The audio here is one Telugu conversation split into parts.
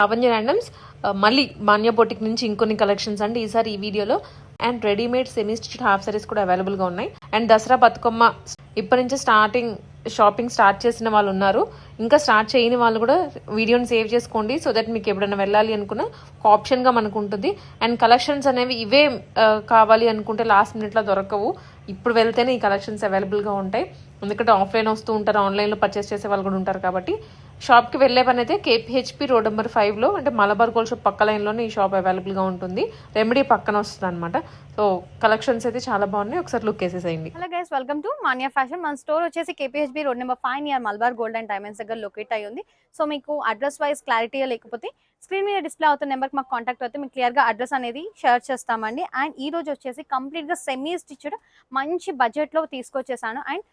లావణ్య ర్యాండమ్స్ uh, మళ్ళీ మాన్య బొటిక్ నుంచి ఇంకొన్ని కలెక్షన్స్ అండి. ఈసారి ఈ వీడియోలో. And readymade semi stitch half saris కూడా అవైలబుల్గా ఉన్నాయి. అండ్ దసరా బతుకమ్మ ఇప్పటి నుంచి స్టార్టింగ్ షాపింగ్ స్టార్ట్ చేసిన వాళ్ళు ఉన్నారు. ఇంకా స్టార్ట్ చేయని వాళ్ళు కూడా వీడియోని సేవ్ చేసుకోండి. సో దట్ మీకు ఎప్పుడైనా వెళ్ళాలి అనుకున్న ఒక ఆప్షన్గా మనకు ఉంటుంది. అండ్ కలెక్షన్స్ అనేవి ఇవే uh, కావాలి అనుకుంటే లాస్ట్ మినిట్లో దొరకవు. ఇప్పుడు వెళ్తేనే ఈ కలెక్షన్స్ అవైలబుల్గా ఉంటాయి. ఎందుకంటే ఆఫ్లైన్ వస్తూ ఉంటారు ఆన్లైన్లో పర్చేస్ చేసే వాళ్ళు కూడా ఉంటారు కాబట్టి షాప్కి వెళ్ళే పని అయితే కేపీహెచ్పి రోడ్ నెంబర్ ఫైవ్లో అంటే మలబార్ గోల్డ్ షాప్ పక్క లైన్లోనే ఈ షాప్ అవైలబుల్గా ఉంటుంది. రెమెడీ పక్కన వస్తుంది అనమాట సో కలెక్షన్స్ అయితే చాలా బాగున్నాయి. ఒకసారి లుక్ వేసేసేయండి. Hello guys welcome to Manya fashion. మన స్టోర్ వచ్చేసి KPHB road number five near Malabar gold and diamonds దగ్గర లొకేట్ అయ్యి ఉంది. సో మీకు అడ్రస్ వైజ్ క్లారిటీ లేకపోతే స్క్రీన్ మీద డిస్ప్లే అవుతున్న నెంబర్కి మాకు కాంటాక్ట్ అయితే మీకు క్లియర్గా అడ్రస్ అనేది షేర్ చేస్తామండి. అండ్ ఈ రోజు వచ్చేసి కంప్లీట్గా సెమీ స్టిచ్డ్ మంచి బడ్జెట్లో తీసుకొచ్చేసాను. అండ్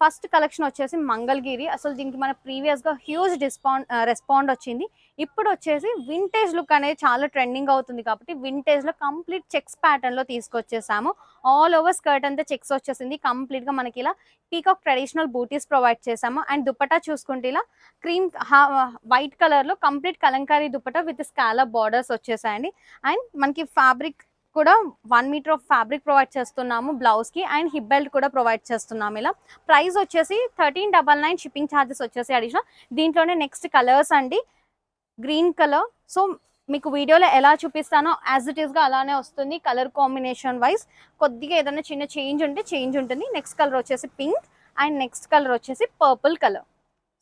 ఫస్ట్ కలెక్షన్ వచ్చేసి మంగళగిరి. అసలు దీనికి మన ప్రీవియస్గా హ్యూజ్ డిస్పాండ్ రెస్పాండ్ వచ్చింది. ఇప్పుడు వచ్చేసి వింటేజ్ లుక్ అనేది చాలా ట్రెండింగ్ అవుతుంది కాబట్టి వింటేజ్లో కంప్లీట్ చెక్స్ ప్యాటర్న్లో తీసుకొచ్చేసాము. ఆల్ ఓవర్ స్కర్ట్ అంతా చెక్స్ వచ్చేసింది. కంప్లీట్గా మనకి ఇలా పీకాక్ ట్రెడిషనల్ బూటీస్ ప్రొవైడ్ చేసాము. అండ్ దుపటా చూసుకుంటే ఇలా క్రీమ్ వైట్ కలర్లో complete Kalamkari dupatta with scallop borders వచ్చేసాయండి. And మనకి ఫ్యాబ్రిక్ కూడా one metre of fabric provide చేస్తున్నాము బ్లౌజ్కి అండ్ హిప్ బెల్ట్ కూడా ప్రొవైడ్ చేస్తున్నాము ఇలా. ప్రైస్ వచ్చేసి thirteen double nine shipping charges వచ్చేసి అడిషనల్ దీంట్లోనే నెక్స్ట్ కలర్స్ అండి. గ్రీన్ కలర్ సో మీకు వీడియోలో ఎలా చూపిస్తానో యాజ్ ఇట్ ఈస్గా అలానే వస్తుంది కలర్ కాంబినేషన్ వైజ్ కొద్దిగా ఏదైనా చిన్న చేంజ్ ఉంటే చేంజ్ ఉంటుంది. నెక్స్ట్ కలర్ వచ్చేసి పింక్ అండ్ నెక్స్ట్ కలర్ వచ్చేసి purple colour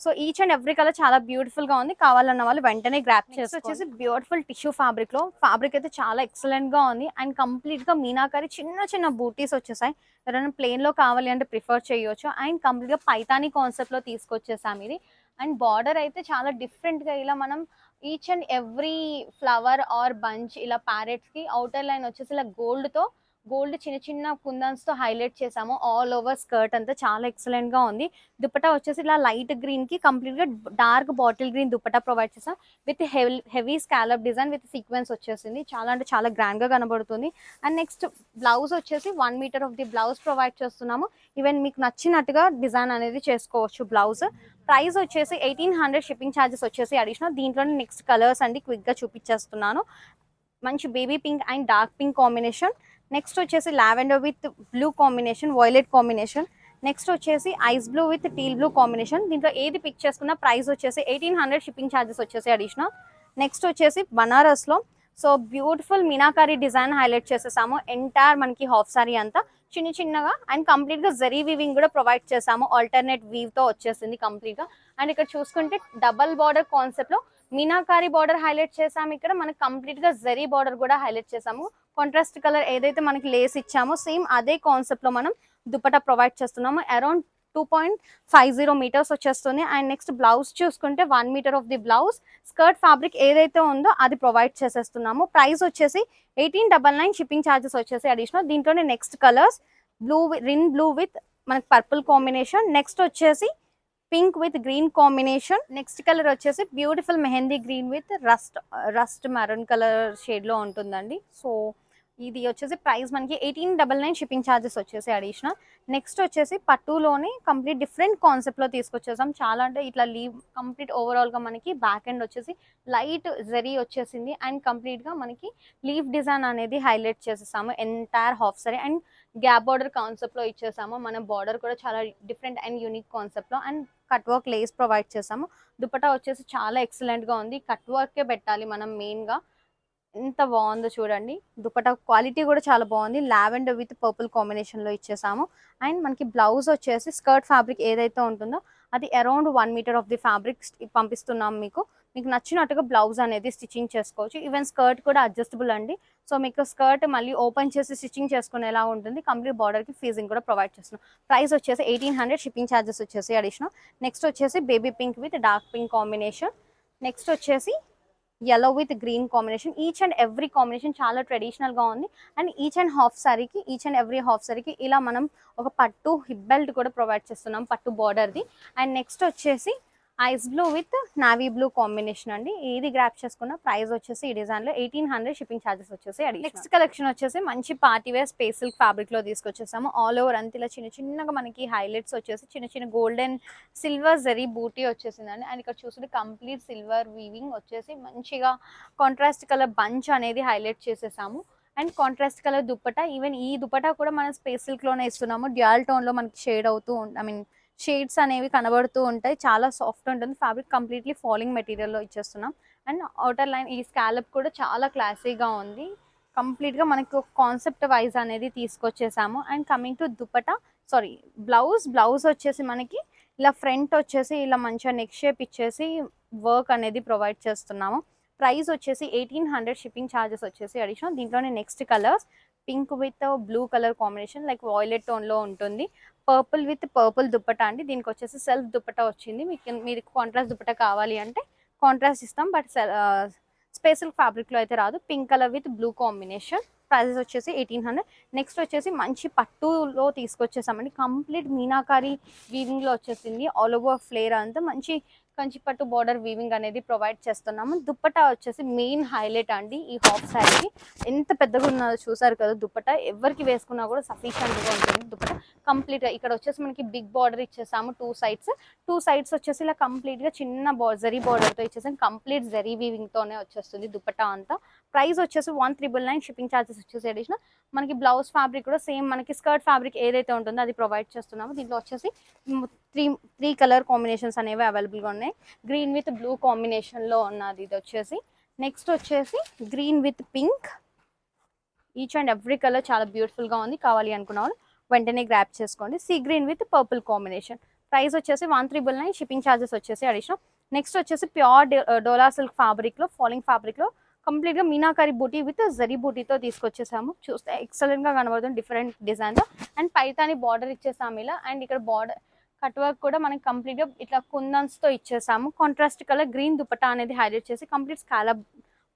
so each and every colour చాలా బ్యూటిఫుల్గా ఉంది. కావాలన్న వాళ్ళు వెంటనే గ్రాప్ చేసి వచ్చేసి బ్యూటిఫుల్ టిష్యూ ఫ్యాబ్రిక్లో. ఫ్యాబ్రిక్ అయితే చాలా ఎక్సలెంట్గా ఉంది. అండ్ కంప్లీట్గా మీనాకరి చిన్న చిన్న బూటీస్ వచ్చేసాయి. ఎవరైనా ప్లెయిన్లో కావాలి అంటే ప్రిఫర్ చేయొచ్చు. అండ్ కంప్లీట్గా పైతానీ కాన్సెప్ట్లో తీసుకొచ్చేసాం ఇది. అండ్ బార్డర్ అయితే చాలా డిఫరెంట్గా ఇలా మనం each and every flower or bunch ఇలా ప్యారెట్స్కి అవుటర్ లైన్ వచ్చేసి ఇలా గోల్డ్తో గోల్డ్ చిన్న చిన్న కుందన్స్తో హైలైట్ చేసాము. ఆల్ ఓవర్ స్కర్ట్ అంతా చాలా ఎక్సలెంట్గా ఉంది. దుపటా వచ్చేసి ఇలా లైట్ గ్రీన్కి కంప్లీట్గా dark bottle green dupatta provide చేసాం. With heavy scallop design with sequins వచ్చేసింది. చాలా అంటే చాలా గ్రాండ్గా కనబడుతుంది. అండ్ నెక్స్ట్ బ్లౌజ్ వచ్చేసి one metre of the blouse provide చేస్తున్నాము. ఈవెన్ మీకు నచ్చినట్టుగా డిజైన్ అనేది చేసుకోవచ్చు బ్లౌజ్ ప్రైస్ వచ్చేసి ఎయిటీన్ హండ్రెడ్ షిప్పింగ్ ఛార్జెస్ వచ్చేసి అడిషనల్ దీంట్లోనే నెక్స్ట్ కలర్స్ అండి క్విక్గా చూపించేస్తున్నాను. మంచి baby pink and dark pink combination. Next వచ్చేసి lavender with blue combination violet combination. Next వచ్చేసి ice blue with teal blue combination. దీంట్లో ఏది పిక్ చేసుకున్న ప్రైస్ వచ్చేసి ఎయిటీన్ హండ్రెడ్ షిప్పింగ్ ఛార్జెస్ వచ్చేసి అడిషనల్ నెక్స్ట్ వచ్చేసి బనారస్లో. So beautiful meenakari design highlight చేసేసాము. ఎంటైర్ మనకి హాఫ్ సారీ అంతా. చిన్న చిన్నగా అండ్ కంప్లీట్గా జరీ వీవింగ్ కూడా ప్రొవైడ్ చేసాము. ఆల్టర్నేట్ వీవ్తో వచ్చేసింది కంప్లీట్గా అండ్ ఇక్కడ చూసుకుంటే డబల్ బార్డర్ కాన్సెప్ట్లో మీనాకారి బార్డర్ హైలైట్ చేసాము ఇక్కడ. మనకి కంప్లీట్గా జరీ బార్డర్ కూడా హైలైట్ చేసాము కాంట్రాస్ట్ కలర్ ఏదైతే మనకి లేస్ ఇచ్చామో సేమ్ అదే కాన్సెప్ట్లో మనం దుపట్టా ప్రొవైడ్ చేస్తున్నాము. Around two point five zero metres వచ్చేస్తుంది. అండ్ నెక్స్ట్ బ్లౌజ్ చూసుకుంటే one metre of the blouse skirt fabric ఏదైతే ఉందో అది ప్రొవైడ్ చేసేస్తున్నాము. ప్రైస్ వచ్చేసి eighteen double nine shipping charges వచ్చేసి అడిషనల్ దీంట్లోనే నెక్స్ట్ కలర్స్ బ్లూ రిన్ బ్లూ విత్ మనకి పర్పుల్ కాంబినేషన్ నెక్స్ట్ వచ్చేసి pink with green combination. Next colour వచ్చేసి beautiful mehndi green with rust rust maroon colour షేడ్లో ఉంటుందండి. సో ఇది వచ్చేసి ప్రైస్ మనకి eighteen double nine shipping charges వచ్చేసి అడిషనల్. నెక్స్ట్ వచ్చేసి పట్టులోనే కంప్లీట్ డిఫరెంట్ కాన్సెప్ట్లో తీసుకొచ్చేసాం. చాలా అంటే ఇట్లా లీవ్ కంప్లీట్ ఓవరాల్గా మనకి బ్యాక్ ఎండ్ వచ్చేసి లైట్ జరీ వచ్చేసింది. అండ్ కంప్లీట్గా మనకి లీవ్ డిజైన్ అనేది హైలైట్ చేసేసాము. Entire half sari and gap border కాన్సెప్ట్లో ఇచ్చేసాము. మన బార్డర్ కూడా చాలా డిఫరెంట్ అండ్ యూనిక్ కాన్సెప్ట్లో and cut work lace provide చేసాము. దుపట్టా వచ్చేసి చాలా ఎక్సలెంట్గా ఉంది. కట్ వర్కే పెట్టాలి మనం మెయిన్గా ఎంత బాగుందో చూడండి. దుపట్టా క్వాలిటీ కూడా చాలా బాగుంది. లావెండర్ విత్ పర్పుల్ కాంబినేషన్లో ఇచ్చేసాము. అండ్ మనకి బ్లౌజ్ వచ్చేసి స్కర్ట్ ఫ్యాబ్రిక్ ఏదైతే ఉంటుందో అది around one metre of the fabric పంపిస్తున్నాం మీకు. మీకు నచ్చినట్టుగా బ్లౌజ్ అనేది స్టిచ్చింగ్ చేసుకోవచ్చు. ఈవెన్ స్కర్ట్ కూడా అడ్జస్టబుల్ అండి. సో మీకు స్కర్ట్ మళ్ళీ ఓపెన్ చేసి స్టిచ్చింగ్ చేసుకునేలా ఉంటుంది. కంప్లీట్ బార్డర్కి ఫీజింగ్ కూడా ప్రొవైడ్ చేస్తున్నాం. ప్రైస్ వచ్చేసి ఎయిటీన్ హండ్రెడ్. షిప్పింగ్ ఛార్జెస్ వచ్చేసి అడిషనల్. నెక్స్ట్ వచ్చేసి baby pink with dark pink combination. Next వచ్చేసి yellow with green combination each and every combination చాలా ట్రెడిషనల్గా ఉంది. అండ్ ఈచ్ అండ్ హాఫ్ సారీకి ఈచ్ అండ్ ఎవ్రీ హాఫ్ సారీకి ఇలా మనం ఒక పట్టు హిప్ బెల్ట్ కూడా ప్రొవైడ్ చేస్తున్నాం పట్టు border ది. అండ్ నెక్స్ట్ వచ్చేసి ice blue with navy blue combination అండి. ఇది గ్రాప్ చేసుకున్న ప్రైస్ వచ్చేసి ఈ డిజైన్లో ఎయిటీన్ హండ్రెడ్ షిప్పింగ్ ఛార్జెస్ వచ్చేసి నెక్స్ట్ కలెక్షన్ వచ్చేసి మంచి పార్టీ వేర్ స్పేస్ సిల్క్ ఫ్యాబ్రిక్లో తీసుకొచ్చేసాము. ఆల్ ఓవర్ అంత ఇలా చిన్న చిన్నగా మనకి హైలైట్స్ వచ్చేసి చిన్న చిన్న గోల్డెన్ సిల్వర్ జరీ బూటీ వచ్చేసిందండి. అండ్ ఇక్కడ చూసుకుంటే కంప్లీట్ సిల్వర్ వీవింగ్ వచ్చేసి మంచిగా కాంట్రాస్ట్ కలర్ బంచ్ అనేది హైలైట్ చేసేసాము. And contrast colour dupatta even ఈ దుప్పట కూడా మనం స్పేస్ సిల్క్లోనే ఇస్తున్నాము. డ్యాల్ టోన్లో మనకి షేడ్ అవుతూ ఐ మీన్ షేడ్స్ అనేవి కనబడుతూ ఉంటాయి. చాలా సాఫ్ట్ ఉంటుంది. ఫ్యాబ్రిక్ కంప్లీట్లీ ఫాలింగ్ మెటీరియల్లో ఇచ్చేస్తున్నాం. అండ్ అవుటర్ లైన్ ఈ స్కాలప్ కూడా చాలా క్లాసీగా ఉంది. కంప్లీట్గా మనకి కాన్సెప్ట్ వైజ్ అనేది తీసుకొచ్చేసాము. And coming to dupatta sorry blouse. Blouse వచ్చేసి మనకి ఇలా ఫ్రంట్ వచ్చేసి ఇలా మంచిగా నెక్ షేప్ ఇచ్చేసి వర్క్ అనేది ప్రొవైడ్ చేస్తున్నాము. ప్రైస్ వచ్చేసి ఎయిటీన్ హండ్రెడ్ షిప్పింగ్ ఛార్జెస్ వచ్చేసి అడిషనల్. దీంట్లోనే next colours. Pink with blue colour combination like violet టోన్లో ఉంటుంది. పర్పుల్ విత్ పర్పుల్ దుప్పట అండి. దీనికి వచ్చేసి సెల్ఫ్ దుప్పట వచ్చింది. మీకు మీరు కాంట్రాస్ట్ దుప్పట కావాలి అంటే కాంట్రాస్ట్ ఇస్తాం. బట్ స్పెషల్ ఫ్యాబ్రిక్లో అయితే రాదు. Pink colour with blue combination prices వచ్చేసి ఎయిటీన్ హండ్రెడ్ నెక్స్ట్ వచ్చేసి మంచి పట్టులో తీసుకొచ్చేసామండి. కంప్లీట్ మీనాకారి వీవింగ్లో వచ్చేసింది. ఆల్ ఓవర్ ఫ్లేర్ అంతా మంచి కంచిపట్టు బార్డర్ వీవింగ్ అనేది ప్రొవైడ్ చేస్తున్నాము. దుప్పటా వచ్చేసి మెయిన్ హైలైట్ అండి ఈ హాఫ్ శారీకి ఎంత పెద్దగా ఉన్నదో చూసారు కదా దుప్పట. ఎవరికి వేసుకున్నా కూడా సఫిషియంట్గా ఉంటుంది దుప్పట. కంప్లీట్గా ఇక్కడ వచ్చేసి మనకి బిగ్ బార్డర్ ఇచ్చేసాము టూ సైడ్స్ టూ సైడ్స్ వచ్చేసి ఇలా కంప్లీట్గా చిన్న బా జరీ బార్డర్తో ఇచ్చేసాం. కంప్లీట్ జరీ వీవింగ్తోనే వచ్చేస్తుంది దుప్పటా అంతా. ప్రైస్ వచ్చేసి one triple nine shipping charges వచ్చేసి అడిషనల్ మనకి బ్లౌజ్ ఫ్యాబ్రిక్ కూడా సేమ్ మనకి స్కర్ట్ ఫ్యాబ్రిక్ ఏదైతే ఉంటుందో అది ప్రొవైడ్ చేస్తున్నాము. దీంట్లో వచ్చేసి త్రీ త్రీ కలర్ కాంబినేషన్స్ అనేవి అవైలబుల్గా ఉన్నాయి. గ్రీన్ విత్ బ్లూ కాంబినేషన్లో ఉన్నది ఇది వచ్చేసి. నెక్స్ట్ వచ్చేసి green with pink each and every colour చాలా బ్యూటిఫుల్గా ఉంది. కావాలి అనుకున్న వాళ్ళు వెంటనే గ్రాప్ చేసుకోండి. See green with purple combination price వచ్చేసి one triple nine shipping charges వచ్చేసి అడిషనల్ నెక్స్ట్ వచ్చేసి ప్యూర్ డోలా సిల్క్ ఫ్యాబ్రిక్లో ఫాలింగ్ ఫ్యాబ్రిక్లో కంప్లీట్గా మీనాకారి బూటీ విత్ జరీ బూటీతో తీసుకొచ్చేసాము. చూస్తే ఎక్సలెంట్గా కనబడుతుంది. డిఫరెంట్ డిజైన్తో అండ్ పైతాని బార్డర్ ఇచ్చేసాము ఇలా. అండ్ ఇక్కడ బార్డర్ కట్ వర్క్ కూడా మనకి కంప్లీట్గా ఇట్లా కుందన్స్తో ఇచ్చేసాము. కాంట్రాస్ట్ కలర్ గ్రీన్ దుపటా అనేది హైలైట్ చేసి కంప్లీట్ స్కాలప్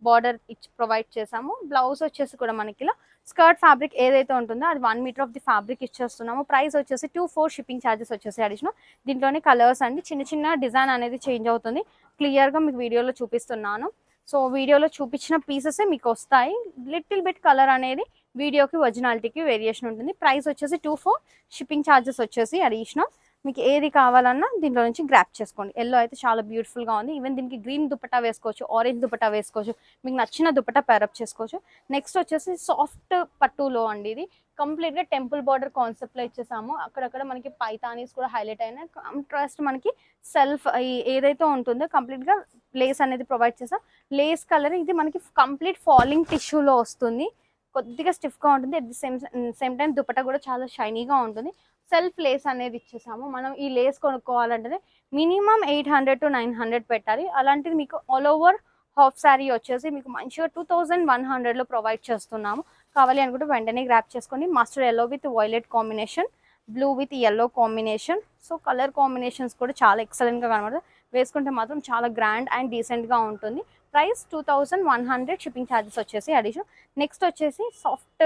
బార్డర్ ఇచ్చి ప్రొవైడ్ చేసాము. బ్లౌజ్ వచ్చేసి కూడా మనకి ఇలా స్కర్ట్ ఫ్యాబ్రిక్ ఏదైతే ఉంటుందో అది one metre of the fabric ఇచ్చేస్తున్నాము. Price వచ్చేసి టూ ఫోర్ షిప్పింగ్ ఛార్జెస్ వచ్చేసి అడిషనల్. దీంట్లోనే కలర్స్ అండి. చిన్న చిన్న డిజైన్ అనేది చేంజ్ అవుతుంది. క్లియర్గా మీకు వీడియోలో చూపిస్తున్నాను. సో వీడియోలో చూపించిన పీసెస్ మీకు వస్తాయి. లిటిల్ బిట్ కలర్ అనేది వీడియోకి ఒరిజినాలిటీకి వేరియేషన్ ఉంటుంది. ప్రైస్ వచ్చేసి టూ ఫోర్ షిప్పింగ్ ఛార్జెస్ వచ్చేసి అడిషనల్ మీకు ఏది కావాలన్నా దీంట్లో నుంచి గ్రాప్ చేసుకోండి. ఎల్లో అయితే చాలా బ్యూటిఫుల్గా ఉంది. ఈవెన్ దీనికి గ్రీన్ దుపట్టా వేసుకోవచ్చు ఆరెంజ్ దుపట్టా వేసుకోవచ్చు. మీకు నచ్చిన దుపట్టా పేరప్ చేసుకోవచ్చు. నెక్స్ట్ వచ్చేసి సాఫ్ట్ పట్టులో అండి ఇది. కంప్లీట్గా టెంపుల్ బార్డర్ కాన్సెప్ట్లో ఇచ్చేసాము. అక్కడక్కడ మనకి పైతానీస్ కూడా హైలైట్ అయినాయి. కాంట్రాస్ట్ మనకి సెల్ఫ్ ఏదైతే ఉంటుందో కంప్లీట్గా లేస్ అనేది ప్రొవైడ్ చేసాం. లేస్ కలర్ ఇది మనకి కంప్లీట్ ఫాలింగ్ టిష్యూలో వస్తుంది. కొద్దిగా స్టిఫ్గా ఉంటుంది. At the same same time dupatta కూడా చాలా షైనీగా ఉంటుంది. సెల్ఫ్ లేస్ అనేది ఇచ్చేసాము. మనం ఈ లేస్ కొనుక్కోవాలంటే minimum eight hundred to nine hundred పెట్టాలి. అలాంటిది మీకు ఆల్ ఓవర్ హాఫ్ శారీ వచ్చేసి మీకు మంచిగా టూ థౌజండ్ వన్ హండ్రెడ్లో ప్రొవైడ్ చేస్తున్నాము. కావాలి అనుకుంటే వెంటనే గ్రాప్ చేసుకొని mustard yellow with violet combination blue with yellow combination so colour combinations కూడా చాలా ఎక్సలెంట్గా కనబడుతుంది వేసుకుంటే మాత్రం చాలా గ్రాండ్ అండ్ డీసెంట్గా ఉంటుంది. Price two thousand one hundred shipping charges వచ్చేసి అడిషన్ నెక్స్ట్ వచ్చేసి సాఫ్ట్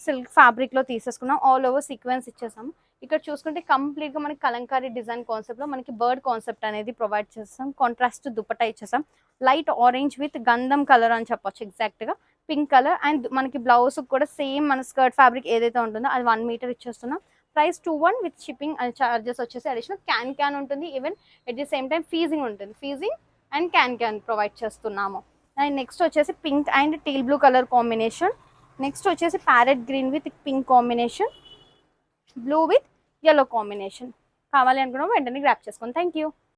సిల్క్ ఫ్యాబ్రిక్లో తీసేసుకున్నాం. ఆల్ ఓవర్ సీక్వెన్స్ ఇచ్చేసాము ఇక్కడ చూసుకుంటే కంప్లీట్గా మనకి కలంకారీ డిజైన్ కాన్సెప్ట్లో మనకి బర్డ్ కాన్సెప్ట్ అనేది ప్రొవైడ్ చేస్తాం కాంట్రాస్ట్ దుపట్టా ఇచ్చేసాం. లైట్ ఆరెంజ్ విత్ గంధం కలర్ అని చెప్పొచ్చు ఎగ్జాక్ట్గా పింక్ కలర్ అండ్ మనకి బ్లౌజ్ కూడా సేమ్ మన స్కర్ట్ ఫ్యాబ్రిక్ ఏదైతే ఉంటుందో అది వన్ మీటర్ ఇచ్చేస్తున్నాం. Price two one with shipping and charges వచ్చేసి అడిషనల్ క్యాన్ క్యాన్ ఉంటుంది. Even at the same time fusing ఉంటుంది. Fusing and can can provide చేస్తున్నాము. అండ్ నెక్స్ట్ వచ్చేసి pink and teal blue colour combination next వచ్చేసి parrot green with pink combination blue with yellow combination కావాలి అనుకున్నాం వెంటనే గ్రాప్ చేసుకోండి థ్యాంక్ యూ